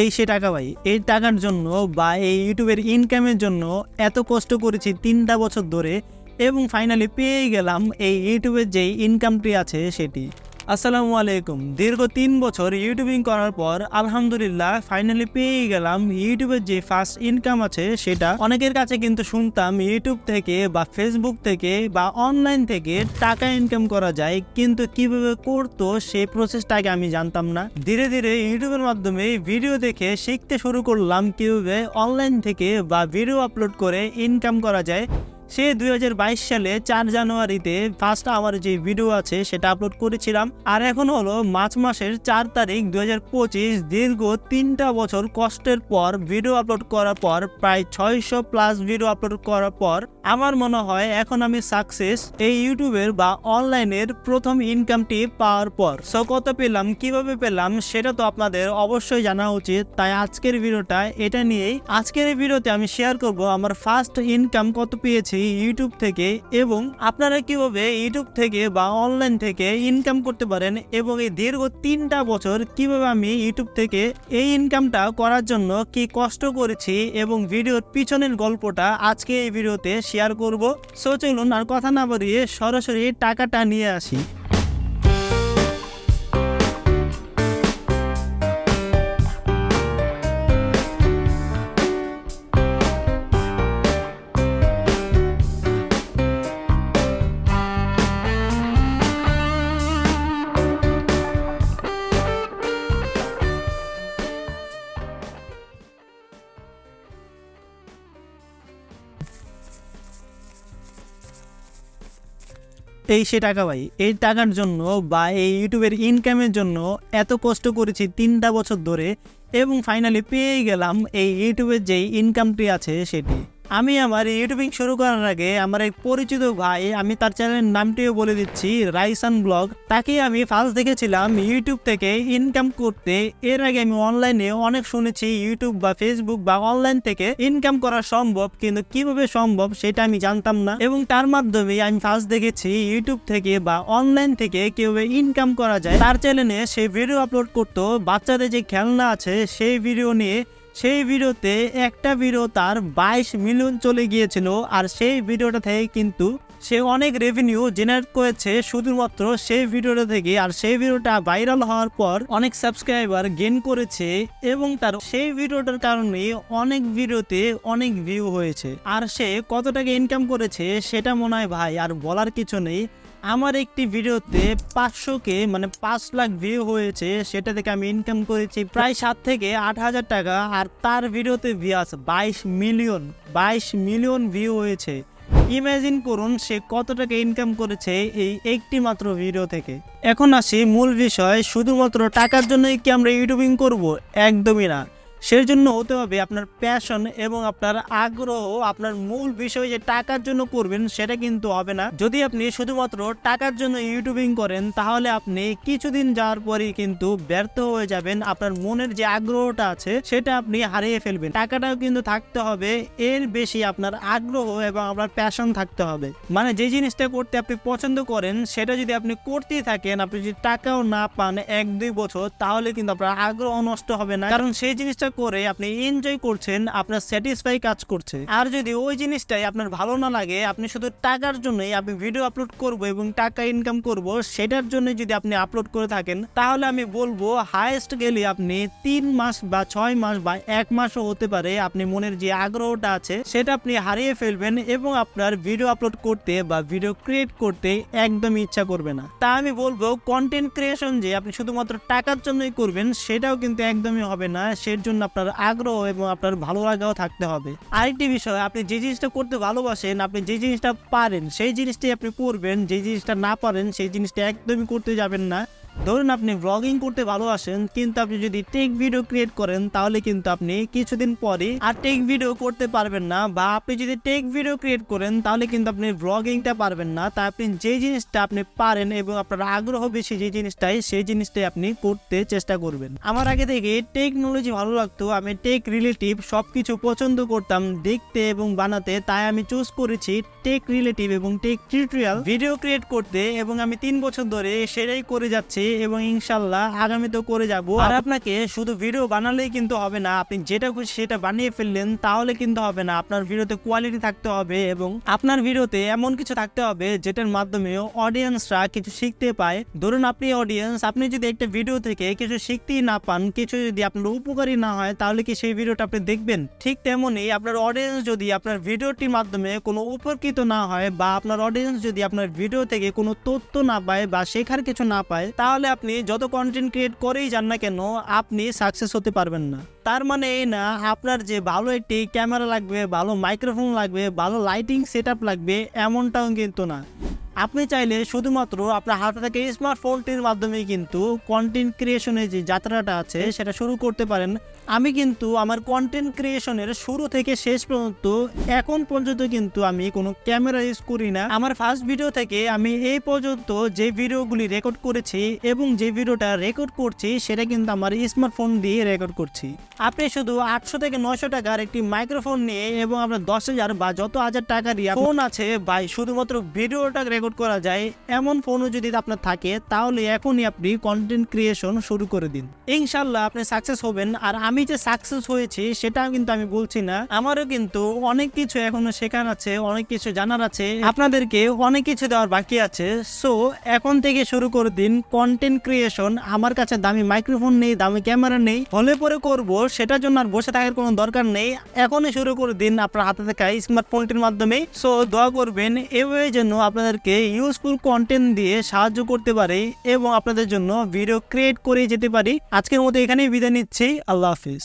এই সে টাকা ভাই। এই টাকার জন্য বা এই ইউটিউবের ইনকামের জন্য এত কষ্ট করেছি তিনটা বছর ধরে এবং ফাইনালি পেয়ে গেলাম এই ইউটিউবের যে ইনকামটি আছে সেটি। আসসালামু আলাইকুম। দীর্ঘ তিন বছর ইউটিউবিং করার পর আলহামদুলিল্লাহ ফাইনালি পেয়ে গেলাম ইউটিউবের যে ফার্স্ট ইনকাম আছে সেটা। অনেকের কাছে কিন্তু শুনতাম ইউটিউব থেকে বা ফেসবুক থেকে বা অনলাইন থেকে টাকা ইনকাম করা যায়, কিন্তু কীভাবে করতো সেই প্রসেসটাকে আমি জানতাম না। ধীরে ধীরে ইউটিউবের মাধ্যমে ভিডিও দেখে শিখতে শুরু করলাম কীভাবে অনলাইন থেকে বা ভিডিও আপলোড করে ইনকাম করা যায়। সে দুই হাজার বাইশ সালে চার জানুয়ারিতে ফার্স্ট আমার যে ভিডিও আছে সেটা আপলোড করেছিলাম। আর এখন হলো মার্চ মাসের চার তারিখ দুই হাজার পঁচিশ, দীর্ঘ তিনটা বছর কষ্টের পর ভিডিও আপলোড করার পর প্রায় ছয়শো প্লাস ভিডিও আপলোড করার পর আমার মনে হয় এখন আমি সাকসেস এই ইউটিউবের বা অনলাইনের প্রথম ইনকামটি পাওয়ার পর। সো কত পেলাম, কীভাবে পেলাম, সেটা তো আপনাদের অবশ্যই জানা উচিত। তাই আজকের ভিডিওটা এটা নিয়েই আজকের এই ভিডিওতে আমি শেয়ার করব আমার ফার্স্ট ইনকাম কত পেয়েছি ইউটিউব থেকে এবং আপনারা কীভাবে ইউটিউব থেকে বা অনলাইন থেকে ইনকাম করতে পারেন এবং এই দীর্ঘ তিনটা বছর কীভাবে আমি ইউটিউব থেকে এই ইনকামটা করার জন্য কি কষ্ট করেছি এবং ভিডিওর পিছনের গল্পটা আজকে এই ভিডিওতে শেয়ার করব। সো চলুন আর কথা না বাড়িয়ে সরাসরি টাকাটা নিয়ে আসি। এই সে টাকা ভাই, এই টাকার জন্য বা এই ইউটিউবের ইনকামের জন্য এত কষ্ট করেছি তিনটা বছর ধরে এবং ফাইনালি পেয়ে গেলাম এই ইউটিউবের যেই ইনকামটি আছে সেটি। আমি আমার ইউটিউবিং শুরু করার আগে আমার এক পরিচিত ভাই, আমি তার চ্যানেলের নামটিও বলে দিচ্ছি, রাইসান ব্লগ। তাকে আমি ফার্স্ট দেখেছিলাম ইউটিউব থেকে ইনকাম করতে। এর আগে আমি অনলাইনে অনেক শুনেছি, ইউটিউব বা ফেসবুক বা অনলাইন থেকে ইনকাম করা সম্ভব, কিন্তু কীভাবে সম্ভব সেটা আমি জানতাম না। এবং তার মাধ্যমে আমি ফার্স্ট দেখেছি ইউটিউব থেকে বা অনলাইন থেকে কীভাবে ইনকাম করা যায়। তার চ্যানেলে সে ভিডিও আপলোড করতো, বাচ্চাদের যে খেলনা আছে, সেই ভিডিও নিয়ে সেই ভিডিওতে একটা ভিডিও তার বাইশ মিলিয়ন চলে গিয়েছিল, আর সেই ভিডিওটা থেকে কিন্তু সে অনেক রেভিনিউ জেনারেট করেছে শুধুমাত্র সেই ভিডিওটা থেকে, আর সেই ভিডিওটা ভাইরাল হওয়ার পর অনেক সাবস্ক্রাইবার গেন করেছে এবং তার সেই ভিডিওটার কারণে অনেক ভিডিওতে অনেক ভিউ হয়েছে। আর সে কত টাকা ইনকাম করেছে সেটা মনে হয় ভাই, আর বলার কিছু নেই। আমার একটি ভিডিওতে পাঁচশো কে মানে পাঁচ লাখ ভিউ হয়েছে, সেটা থেকে আমি ইনকাম করেছি প্রায় সাত থেকে আট হাজার টাকা, আর তার ভিডিওতে ভিউস বাইশ মিলিয়ন বাইশ মিলিয়ন ভিউ হয়েছে। ইমাজিন করুন সে কত টাকা ইনকাম করেছে এই একটি মাত্র ভিডিও থেকে। এখন আসি মূল বিষয়, শুধুমাত্র টাকার জন্যই কি আমরা ইউটিউবিং করব? একদমই না। সেই জন্য হতে হবে আপনার প্যাশন এবং আপনার আগ্রহ, আপনার মূল বিষয় যে টাকার জন্য করবেন সেটা কিন্তু হবে না। যদি আপনি শুধুমাত্র টাকার জন্য ইউটিউবিং করেন, তাহলে আপনি কিছুদিন যাওয়ার পরই কিন্তু ব্যর্থ হয়ে যাবেন। আপনার মনের যে আগ্রহটা আছে, সেটা আপনি হারিয়ে ফেলবেন। টাকাটাও কিন্তু থাকতে হবে, এর বেশি আপনার আগ্রহ এবং আপনার প্যাশন থাকতে হবে। মানে যে জিনিসটা করতে আপনি পছন্দ করেন, সেটা যদি আপনি করতেই থাকেন, আপনি যদি টাকাও না পান এক দুই বছর, তাহলে কিন্তু আপনার আগ্রহ নষ্ট হবে না। কারণ সেই জিনিসটা করে আপনি এনজয় করছেন, আপনার স্যাটিসফাই কাজ করছে। আর যদি ওই জিনিসটাই আপনার ভালো না লাগে, আপনি শুধু টাকার জন্যই আপনি ভিডিও আপলোড করব এবং টাকা ইনকাম করব, সেটার জন্য যদি আপনি আপলোড করে থাকেন, তাহলে আমি বলব হাইয়েস্ট গেলে আপনি তিন মাস বা ছয় মাস বা এক মাসও হতে পারে আপনি মনের যে আগ্রহটা আছে, সেটা আপনি হারিয়ে ফেলবেন এবং আপনার ভিডিও আপলোড করতে বা ভিডিও ক্রিয়েট করতে একদমই ইচ্ছা করবে না। তা আমি বলব কন্টেন্ট ক্রিয়েশন যে আপনি শুধুমাত্র টাকার জন্যই করবেন, সেটাও কিন্তু একদমই হবে না, সের জন্য আপনার আগ্রহ এবং আপনার ভালো লাগাও থাকতে হবে। আরেকটি বিষয়, আপনি যে জিনিসটা করতে ভালোবাসেন, আপনি যে জিনিসটা পারেন, সেই জিনিসটি আপনি করবেন, যে জিনিসটা না পারেন, সেই জিনিসটা একদমই করতে যাবেন না। ধরুন আপনি ব্লগিং করতে ভালোবাসেন, কিন্তু আপনি যদি টেক ভিডিও ক্রিয়েট করেন, তাহলে কিন্তু আপনি কিছুদিন পরে আর টেক ভিডিও করতে পারবেন না, বা আপনি যদি টেক ভিডিও ক্রিয়েট করেন, তাহলে কিন্তু আপনি ব্লগিংটা পারবেন না। তাই আপনি যে জিনিসটা আপনি পারেন এবং আপনার আগ্রহ বেশি যে জিনিসটাই, সেই জিনিসটাই আপনি করতে চেষ্টা করবেন। আমার আগে থেকে টেকনোলজি ভালো লাগতো, আমি টেক রিলেটিভ সবকিছু পছন্দ করতাম দেখতে এবং বানাতে, তাই আমি চুজ করেছি টেক রিলেটিভ এবং টেক টিউটোরিয়াল ভিডিও ক্রিয়েট করতে এবং আমি তিন বছর ধরে সেটাই করে যাচ্ছি। করছি এবং ইনশাল্লাহ আগামীতেও করে যাব। আর আপনাকে শুধু ভিডিও বানালেই কিন্তু হবে না আপনি যেটা খুশি সেটা বানিয়ে ফেললেন তাহলে কিন্তু হবে না। আপনার ভিডিওতে কোয়ালিটি থাকতে হবে এবং আপনার ভিডিওতে এমন কিছু থাকতে হবে যেটার মাধ্যমে অডিয়েন্সরা কিছু শিখতে পায়। ধরুন আপনি অডিয়েন্স আপনি যদি একটা ভিডিও থেকে কিছু শিখতেই না পান কিছু যদি আপনার উপকারী না হয় তাহলে কি সেই ভিডিওটা আপনি দেখবেন? ঠিক তেমনই আপনার অডিয়েন্স যদি আপনার ভিডিওটির মাধ্যমে কোনো উপকৃত না হয় বা আপনার অডিয়েন্স যদি আপনার ভিডিও থেকে কোনো তথ্য না পায় বা শেখার কিছু না পায় তাহলে আপনি যত কন্টেন্ট ক্রিয়েট করেই যান না কেন, আপনি সাকসেস হতে পারবেন না। তার মানে এই না, আপনার যে ভালো একটি ক্যামেরা লাগবে, ভালো মাইক্রোফোন লাগবে, ভালো লাইটিং সেট লাগবে, এমনটাও কিন্তু না। আপনি চাইলে শুধুমাত্র আপনার হাতে থেকে স্মার্টফোনটির মাধ্যমে কিন্তু কন্টেন্ট ক্রিয়েশনের যে যাত্রাটা আছে সেটা শুরু করতে পারেন। আমি কিন্তু আমার কন্টেন্ট ক্রিয়েশনের শুরু থেকে শেষ পর্যন্ত এখন পর্যন্ত কিন্তু আমি কোনো ক্যামেরা ইউজ করি না। আমার ফার্স্ট ভিডিও থেকে আমি এই পর্যন্ত যে ভিডিওগুলি রেকর্ড করেছি এবং যে ভিডিওটা রেকর্ড করছি সেটা কিন্তু আমার স্মার্টফোন দিয়ে রেকর্ড করছি। আপনি শুধু আটশো থেকে নয়শো টাকার একটি মাইক্রোফোন নিয়ে এবং আপনার দশ হাজার বা যত হাজার টাকা দিয়ে ফোন আছে ভাই শুধুমাত্র ভিডিওটা রেকর্ড করা যায়, এমন ফোনও যদি আপনার থাকে, তাহলে এখনই আপনি কন্টেন্ট ক্রিয়েশন শুরু করে দিন। ইনশাল্লাহ আপনি সাকসেস হবেন, আর আমি যে সাকসেস হয়েছি সেটা কিন্তু আমি বলছি না। আমারও কিন্তু অনেক কিছু এখনও শেখার আছে, অনেক কিছু জানার আছে। আপনাদেরকে অনেক কিছু দেওয়ার বাকি আছে। সো এখন থেকে শুরু করে দিন কন্টেন্ট ক্রিয়েশন আমার কাছে দামি মাইক্রোফোন নেই, দামি ক্যামেরা নেই। হলে পরে করব, সেটার জন্য আর বসে থাকার কোনো দরকার নেই। এখনই শুরু করে দিন আপনার হাতে থাকা স্মার্টফোনটির মাধ্যমে। সো দোয়া করবেন এভাবে যেন আপনাদেরকে ইউজফুল কন্টেন্ট দিয়ে সাহায্য করতে পারে এবং আপনাদের জন্য ভিডিও ক্রিয়েট করে যেতে পারি। আজকের মতো এখানেই বিদায় নিচ্ছি। আল্লাহ হাফিজ।